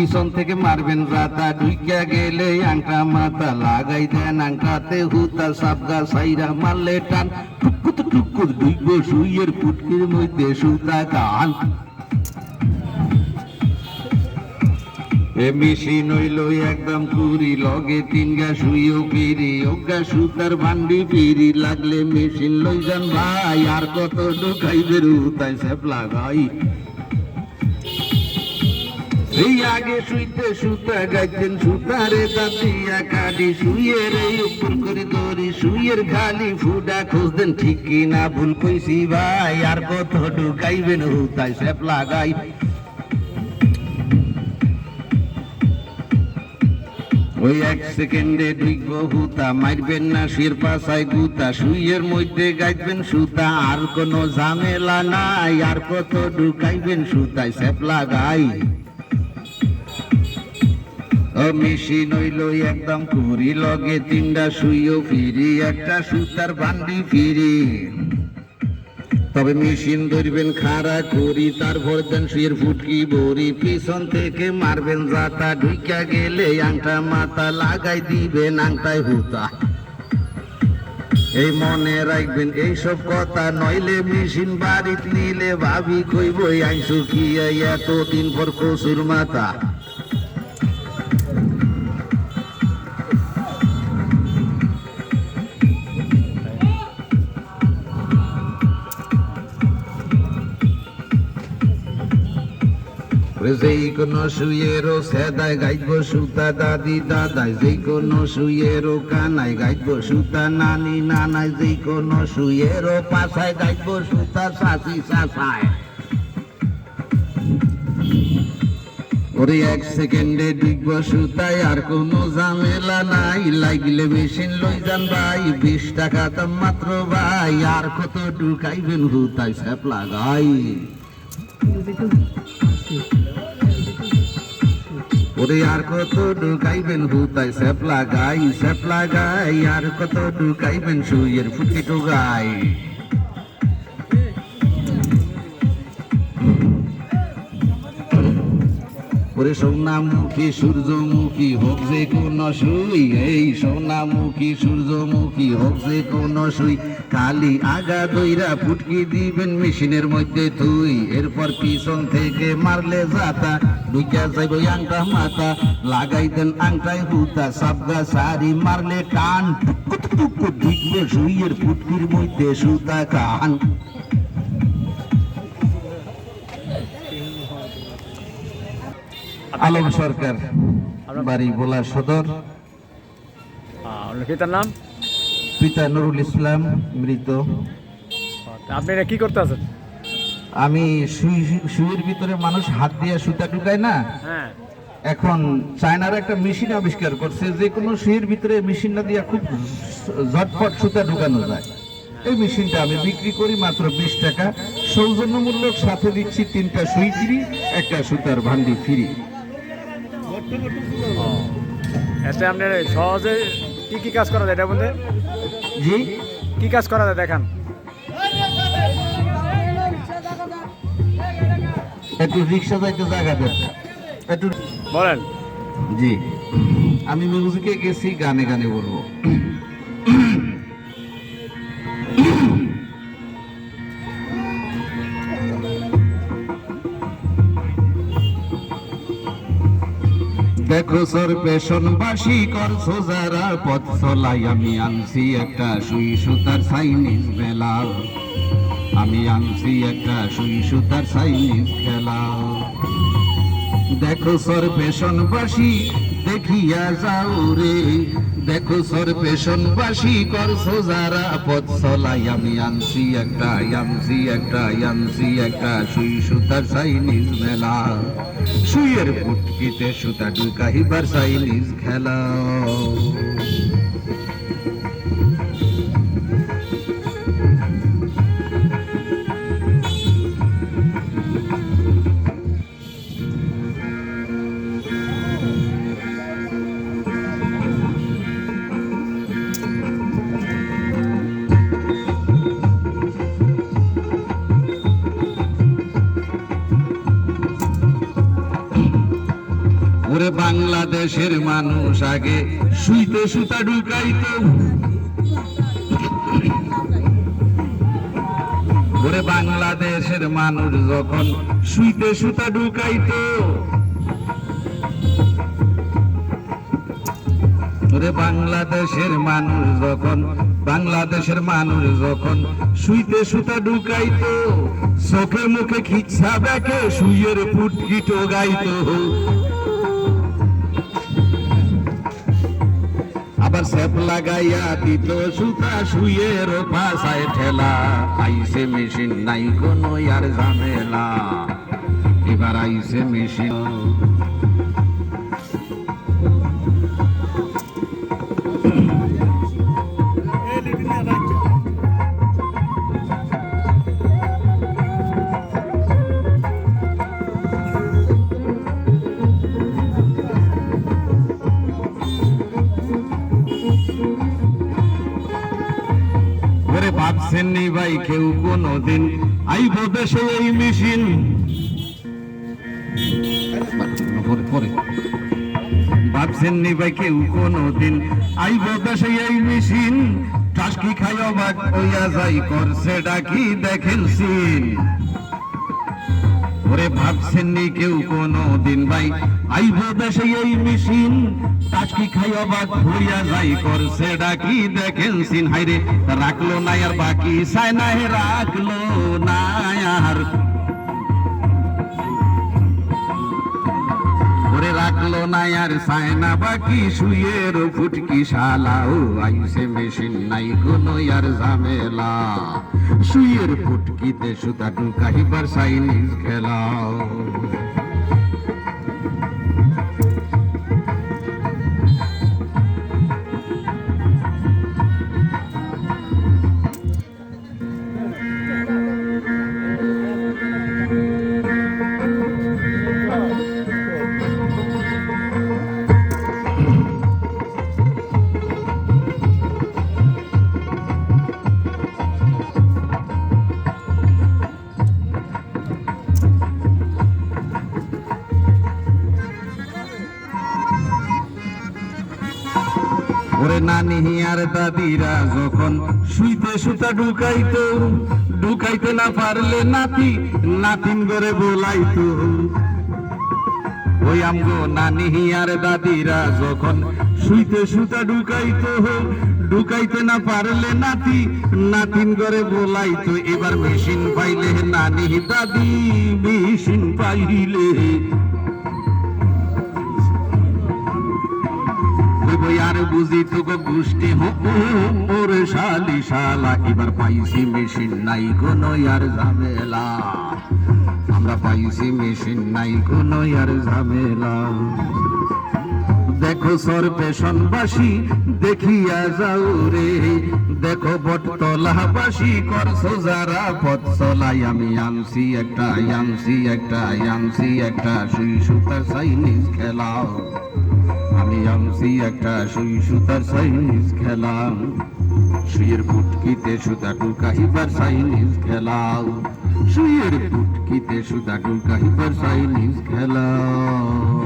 পিছন থেকে মারবেন রাতা, ঢুইকা গেলে আংটা মাথা লাগাই দেন আংটাতে হুতা সাবগা সাইরা মারলে টান। টুকুত টুকুত ঢুকব সুইয়ের পুটকির মধ্যে সুতা গান। এ মেশিন হইল একদম কুড়ি লগে তিন গা শুইও পিরি ওগা সুতার ভান্ডি পিরি লাগলে মেশিন লই যান ভাই, আর কত ঢুকাইবে রুতাই সেপ লাগাই। আগে শুইতে সুতা গাইতেন, সুতারে দাঁতিয়া কাটি শুয়ের এই উপর করে দড়ি শুয়ের খালি ফুডা খুঁজতেন ঠিক কিনা ভুল কইছি ভাই, আর কত ঢুকাইবেন হুতাই সেপ লাগাই। ওই এক সেকেন্ডে ঢুকবো হুতা, মারবেন না শির পাশায় গুতা। শুইয়ের মধ্যে গাইবেন সুতা, আর কোনো ঝামেলা নাই, আর কত ঢুকাইবেন সুতায় সেপ লাগাই। ও মেশিন হইল একদম কুড়ি লগে তিনটা শুইও ফিরি, একটা সুতার বান্ডি ফিরি। তবে মেশিন ধরবেন খাড়া করি, তারপর দেন শুয়ের ফুটকি বড়ি পিছন থেকে মারবেন জাতা, ঢুইকা গেলে আংটা মাথা লাগাই দিবেন আংটায় হুতা। এই মনে রাখবেন, এইসব কথা নইলে মেশিন বাড়িত নিলে ভাবি কইবই আইসু কি এতদিন পর কসুর মাথা? যেই কোনো শুয়েরও সেদায় গাইব সুতা দাদি দাদাই, যেই কোনো শুয়েরও কানাই গাইব সুতা নানি নানাই, যেই কোনো শুয়েরও পাশায় গাইব সুতা শাশি শাসায় ওরে এক সেকেন্ডে ডিগব সুতায় আর কোনো ঝামেলা নাই, লাগলে মেশিন লই যান ভাই, বিশ টাকা দাম মাত্র ভাই, আর কত ঢুকাইবেন হুতাই স্যাপ লাগাই ওরে আর কত ঢুকাইবেন হুতাই স্যাপলা গাই স্যাপলা গাই, আর কত ঢুকাইবেন সুইয়ের ফুটি ঢুকাই ওরে সোনামুখী, সূর্যমুখী, হোক যে কোন সুই, এই সোনামুখী, সূর্যমুখী, হোক যে কোন সুই খালি আগা দইরা ফুটকি দিবেন মেশিনের মধ্যে তুই এরপর পিছন থেকে মারলে যাতা ঢুকিয়া যাইব আংটা মাথা লাগাই দেন আংটায় হুতা সাবগা সারি মারলে টান ঢুকবে সুইয়ের ফুটকির মধ্যে সুতা কান। আলম সরকার বাড়ি ভোলা সদর। পিতার নাম? পিতা নুরুল ইসলাম মৃত। আপনি কি করতে আছেন? আমি সুই সুইয়ের ভিতরে মানুষ হাত দিয়ে সুতা ঢুকায় না? হ্যাঁ। এখন চায়নার একটা মেশিন আবিষ্কার করছে যে কোনো সুইয়ের ভিতরে মেশিন না দিয়ে খুব ঝটপট সুতা ঢুকানো যায়। এই মেশিনটা আমি বিক্রি করি মাত্র বিশ টাকা। সৌজন্যমূলক সাথে দিচ্ছি তিনটা সুই ফ্রি একটা সুতার ভান্ডি ফ্রি। এতে আপনার সহজে কি কি কাজ করা যায় এটা বলতে? জি? কি কাজ করা যায় দেখান। একটু রিক্সা যাইতে জায়গা দেন। একটু বলেন। জি। আমি মিউজিকে গেছি গানে গানে বলব। দেখো সর পেশন বাসি করছ যারা পথ চলাই। আমি আনছি একটা সুই সুতার চাইনিজ মেলা আমি আনছি একটা সুই সুতার চাইনিজ খেলা দেখো সর পেশন বাসি দেখিয়া যাও রে। দেখো সর পেশন বাসি করছ যারা পথ চলাই। আমি আনছি একটা আনছি একটা আনছি একটা। সুই সুতার চাইনিজ মেলা। সুইয়ের ফুটকিতে সুতা ঢুকাইবার চাইনিজ খেলা। ওরে বাংলাদেশের মানুষ আগে শুইতে সুতা ঢুকাইতো। ওরে বাংলাদেশের মানুষ যখন শুইতে সুতা ঢুকাইতো। ওরে বাংলাদেশের মানুষ যখন, বাংলাদেশের মানুষ যখন শুইতে সুতা ঢুকাইতো, চোখে মুখে খিচ্ছা দেখে শুয়ের ফুটকি টোগাইতো আবার সেপ লাগাইয়া দিত সুতা শুয়ে পাশায় ঠেলা। আইসে মেশিন, নাই কোনো আর ঝামেলা। এবার আইসে মেশিন। ওরে ভাবছেন নি ভাই কেউ কোনোদিন। আইব দেশে এই মেশিন। পরে পরে। ভাবছেন নি ভাই কেউ কোনোদিন। আইব দেশে এই মেশিন। টাসকি খাই অবাক হইয়া যাই করছে ডাকি দেখেন সিন। ওরে ভাবছেন নি কেউ কোনো দিন ভাই। আইব দেশে এই মেশিন টাচকি খাই অবাক হইয়া যাই করছে, ডাকি দেখেন সিন। হাইরে, রাখল না আর বাকি সাই না রাখল না আর ওরে রাখল না আর সায়না বাকি শুয়ের ফুটকি শালা। ও, আইসে মেশিন নাই কোনো আর ঝামেলা। শুয়ের ফুটকিতে সুতা ঢুকাইবার সাইনিজ খেলাও। নানি আর দাদিরা যখন শুইতে সুতা ঢুকাইতো, ঢুকাইতে না পারলে নাতি, নাতিন করে বলাইতো। ওই আমগো নানি আর দাদিরা যখন শুইতে সুতা ঢুকাইতো, ঢুকাইতে না পারলে নাতি, নাতিন করে বলাইতো। এবার মেশিন পাইলে নানি, দাদি, মেশিন পাইলে বই আর বুঝি তো গো গোষ্ঠী ওরে শালি শালা, এবার পাইছি মেশিন নাই আর ঝামেলা। আমরা পাইছি মেশিন নাই আর ঝামেলা। দেখো দেখিয়া যাও রে। দেখো বটতলাবাসী করছ যারা পথ চলাই। আমি আনছি একটা আনছি একটা আনছি একটা সুই সুতার চাইনিজ খেলাও। আনছি একটা সুই সুতার সাইনিজ খেলাম। সুইয়ের ফুটকিতে সুতা টুকাহিবার সাইনিজ খেলাও সুইয়ের পুটকিতে সুতা টুকাহিবার সাইনিজ খেলাও